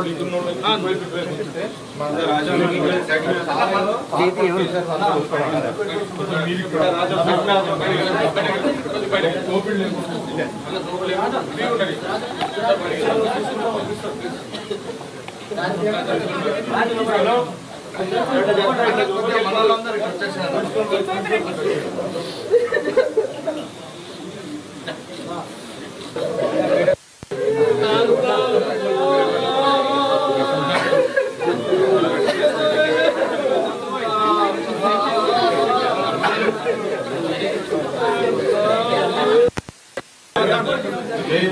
మనోళ్ళు ఇద్దరు prepare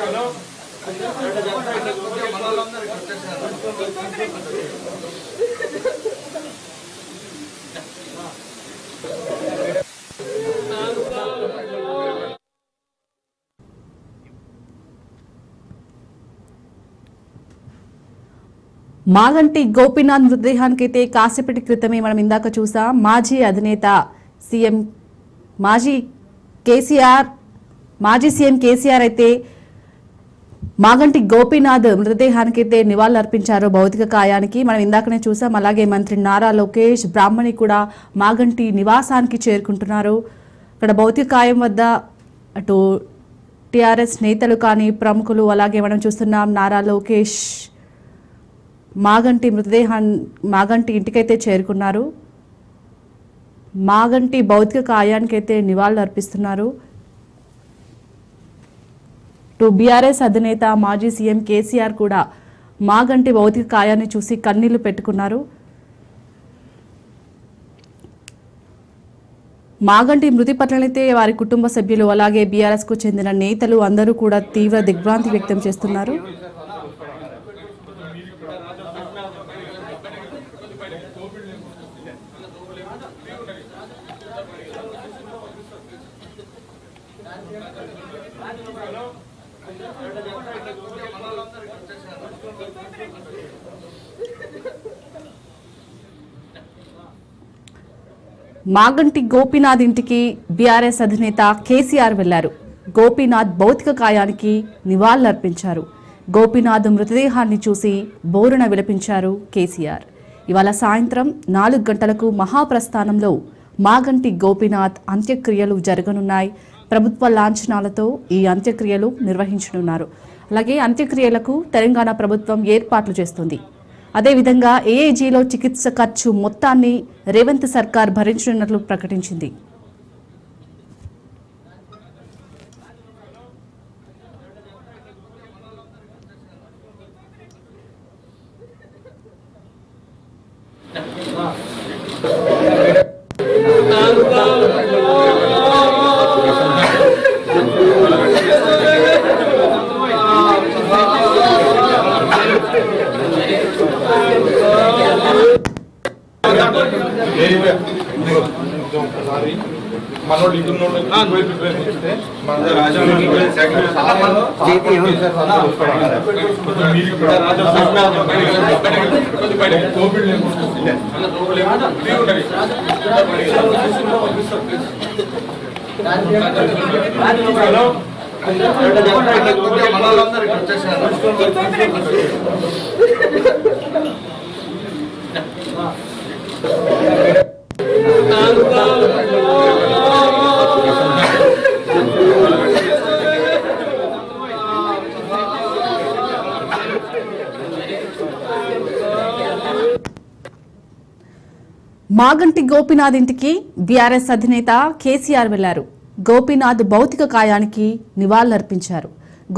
hello ಮನೋರಂಜನೆ ಕೊಡ್ತಾರೆ ಸರ್ మాగంటి గోపీనాథ్ మృతదేహానికైతే కాసేపటి క్రితమే మనం ఇందాక చూసాం. మాజీ అధినేత సీఎం మాజీ కేసీఆర్ మాజీ సీఎం కేసీఆర్ అయితే మాగంటి గోపీనాథ్ మృతదేహానికైతే నివాళులర్పించారు భౌతిక కాయానికి. మనం ఇందాకనే చూసాం. అలాగే మంత్రి నారా లోకేష్ బ్రాహ్మణి కూడా మాగంటి నివాసానికి చేరుకుంటున్నారు. ఇక్కడ భౌతిక కాయం వద్ద అటు టిఆర్ఎస్ నేతలు కానీ ప్రముఖులు అలాగే మనం చూస్తున్నాం. నారా లోకేష్ మాగంటి మృతదేహాన్ని మాగంటి ఇంటికైతే చేరుకున్నారు. మాగంటి భౌతిక కాయానికైతే నివాళులు అర్పిస్తున్నారు టు బీఆర్ఎస్ అధినేత మాజీ సీఎం కేసీఆర్ కూడా మాగంటి భౌతిక కాయాన్ని చూసి కన్నీళ్ళు పెట్టుకున్నారు. మాగంటి మృతి పట్లనైతే వారి కుటుంబ సభ్యులు అలాగే బీఆర్ఎస్కు చెందిన నేతలు అందరూ కూడా తీవ్ర దిగ్భ్రాంతి వ్యక్తం చేస్తున్నారు. మాగంటి గోపీనాథ్ ఇంటికి బీఆర్ఎస్ అధినేత కేసీఆర్ వెళ్ళారు. గోపీనాథ్ భౌతిక కాయానికి నివాళులర్పించారు. గోపీనాథ్ మృతదేహాన్ని చూసి బోరున విలపించారు కేసీఆర్. ఇవాళ సాయంత్రం నాలుగు గంటలకు మహాప్రస్థానంలో మాగంటి గోపీనాథ్ అంత్యక్రియలు జరగనున్నాయి. ప్రభుత్వ లాంఛనాలతో ఈ అంత్యక్రియలు నిర్వహించనున్నారు. అలాగే అంత్యక్రియలకు తెలంగాణ ప్రభుత్వం ఏర్పాట్లు చేస్తుంది. అదేవిధంగా ఏఏజీలో చికిత్స ఖర్చు మొత్తాన్ని రేవంత్ సర్కార్ భరించనున్నట్లు ప్రకటించింది. ఇదున్నోళ్ళు ఎక్కువ మాగంటి గోపీనాథ్ ఇంటికి బీఆర్ఎస్ అధినేత కేసీఆర్ వెళ్ళారు. గోపీనాథ్ భౌతిక కాయానికి నివాళులర్పించారు.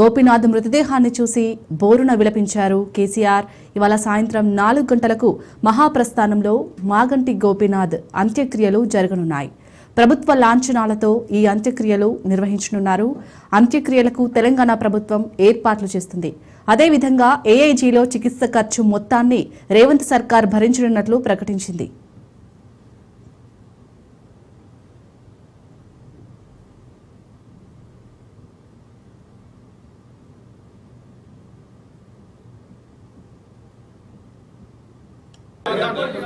గోపీనాథ్ మృతదేహాన్ని చూసి బోరున విలపించారు కేసీఆర్. ఇవాళ సాయంత్రం నాలుగు గంటలకు మహాప్రస్థానంలో మాగంటి గోపీనాథ్ అంత్యక్రియలు జరగనున్నాయి. ప్రభుత్వ లాంఛనాలతో ఈ అంత్యక్రియలు నిర్వహించనున్నారు. అంత్యక్రియలకు తెలంగాణ ప్రభుత్వం ఏర్పాట్లు చేస్తుంది. అదేవిధంగా ఏఐజీలో చికిత్స ఖర్చు మొత్తాన్ని రేవంత్ సర్కార్ భరించనున్నట్లు ప్రకటించింది.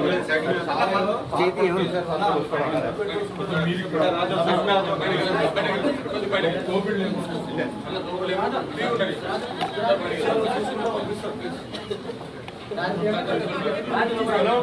మన కొంచెం మీరు కూడా కొంచెం బయటకి కోవిడ్ లేకుండా హలో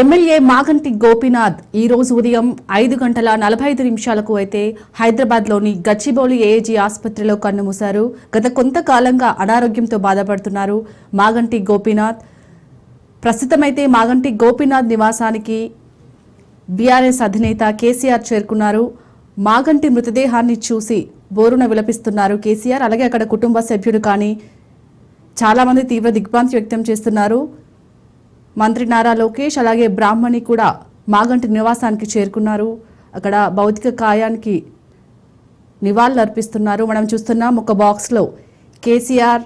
ఎమ్మెల్యే మాగంటి గోపీనాథ్ ఈ రోజు ఉదయం ఐదు గంటల నలభై ఐదు నిమిషాలకు అయితే హైదరాబాద్లోని గచ్చిబౌలి ఏఏజీ ఆసుపత్రిలో కన్నుమూశారు. గత కొంతకాలంగా అనారోగ్యంతో బాధపడుతున్నారు మాగంటి గోపీనాథ్. ప్రస్తుతమైతే మాగంటి గోపీనాథ్ నివాసానికి బీఆర్ఎస్ అధినేత కేసీఆర్ చేరుకున్నారు. మాగంటి మృతదేహాన్ని చూసి బోరున విలపిస్తున్నారు కేసీఆర్. అలాగే అక్కడ కుటుంబ సభ్యుడు కానీ చాలామంది తీవ్ర దిగ్భ్రాంతి వ్యక్తం చేస్తున్నారు. మంత్రి నారా లోకేష్ అలాగే బ్రాహ్మణి కూడా మాగంటి నివాసానికి చేరుకున్నారు. అక్కడ భౌతిక కాయానికి నివాళులు అర్పిస్తున్నారు మనం చూస్తున్నాం ఒక బాక్స్లో కేసీఆర్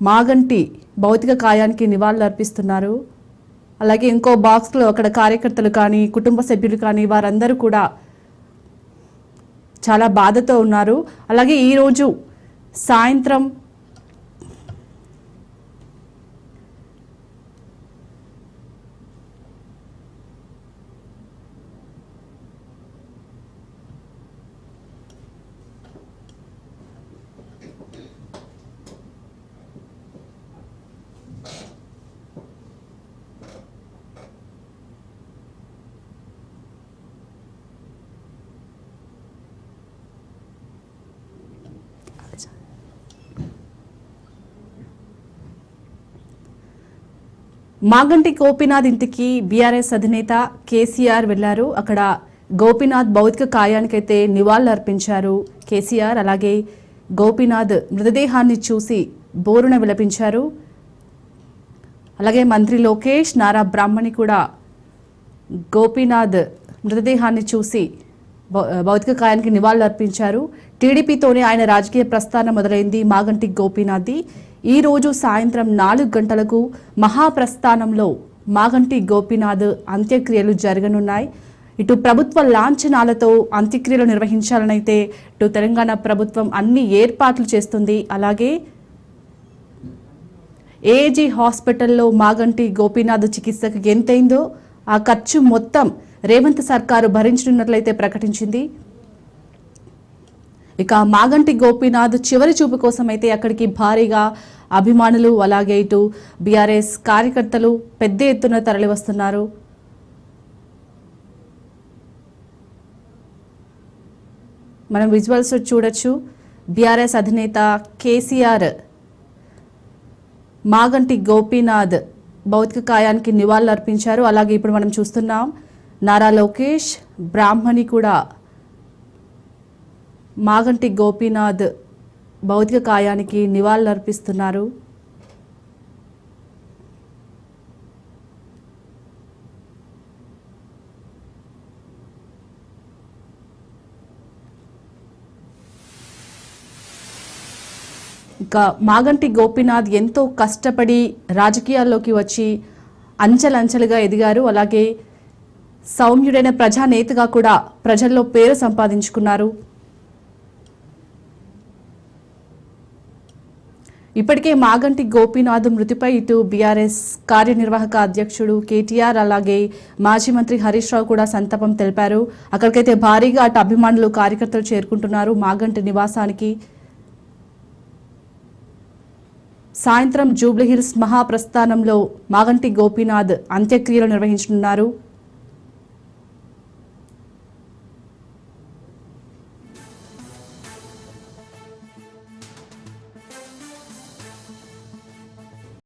మాగంటి భౌతిక కాయానికి నివాళులు అర్పిస్తున్నారు అలాగే ఇంకో బాక్స్లో అక్కడ కార్యకర్తలు కానీ కుటుంబ సభ్యులు కానీ వారందరూ కూడా చాలా బాధతో ఉన్నారు. అలాగే ఈరోజు సాయంత్రం మాగంటి గోపీనాథ్ ఇంటికి బీఆర్ఎస్ అధినేత కేసీఆర్ వెళ్ళారు. అక్కడ గోపీనాథ్ భౌతిక కాయానికైతే నివాళులు అర్పించారు కేసీఆర్. అలాగే గోపీనాథ్ మృతదేహాన్ని చూసి బోరున విలపించారు. అలాగే మంత్రి లోకేష్ నారా బ్రాహ్మణి కూడా గోపీనాథ్ మృతదేహాన్ని చూసి భౌతిక కాయానికి నివాళులు అర్పించారు టీడీపీతోనే ఆయన రాజకీయ ప్రస్థానం మొదలైంది మాగంటి గోపీనాథ్ది. ఈరోజు సాయంత్రం నాలుగు గంటలకు మహాప్రస్థానంలో మాగంటి గోపీనాథ్ అంత్యక్రియలు జరగనున్నాయి. ఇటు ప్రభుత్వ లాంఛనాలతో అంత్యక్రియలు నిర్వహించాలనైతే ఇటు తెలంగాణ ప్రభుత్వం అన్ని ఏర్పాట్లు చేస్తుంది. అలాగే ఏజీ హాస్పిటల్లో మాగంటి గోపీనాథ్ చికిత్సకు ఎంతైందో ఆ ఖర్చు మొత్తం రేవంత్ సర్కారు భరించనున్నట్లయితే ప్రకటించింది. ఇక మాగంటి గోపీనాథ్ చివరి చూపు కోసం అయితే అక్కడికి భారీగా అభిమానులు అలాగే ఇటు బీఆర్ఎస్ కార్యకర్తలు పెద్ద ఎత్తున తరలివస్తున్నారు. మనం విజువల్స్ చూడొచ్చు. బీఆర్ఎస్ అధినేత కేసీఆర్ మాగంటి గోపీనాథ్ భౌతిక కాయానికి నివాళులు అర్పించారు అలాగే ఇప్పుడు మనం చూస్తున్నాం నారా లోకేష్ బ్రాహ్మణి కూడా మాగంటి గోపీనాథ్ భౌతిక కాయానికి నివాళులు అర్పిస్తున్నారు ఇంకా మాగంటి గోపీనాథ్ ఎంతో కష్టపడి రాజకీయాల్లోకి వచ్చి అంచెలంచెలుగా ఎదిగారు. అలాగే సౌమ్యుడైన ప్రజానేతగా కూడా ప్రజల్లో పేరు సంపాదించుకున్నారు. ఇప్పటికే మాగంటి గోపీనాథ్ మృతిపై ఇటు బీఆర్ఎస్ కార్యనిర్వాహక అధ్యక్షుడు కేటీఆర్ అలాగే మాజీ మంత్రి హరీష్ రావు కూడా సంతాపం తెలిపారు. అక్కడికైతే భారీగా అటు అభిమానులు కార్యకర్తలు చేరుకుంటున్నారు మాగంటి నివాసానికి. సాయంత్రం జూబ్లీహిల్స్ మహాప్రస్థానంలో మాగంటి గోపీనాథ్ అంత్యక్రియలు నిర్వహించనున్నారు.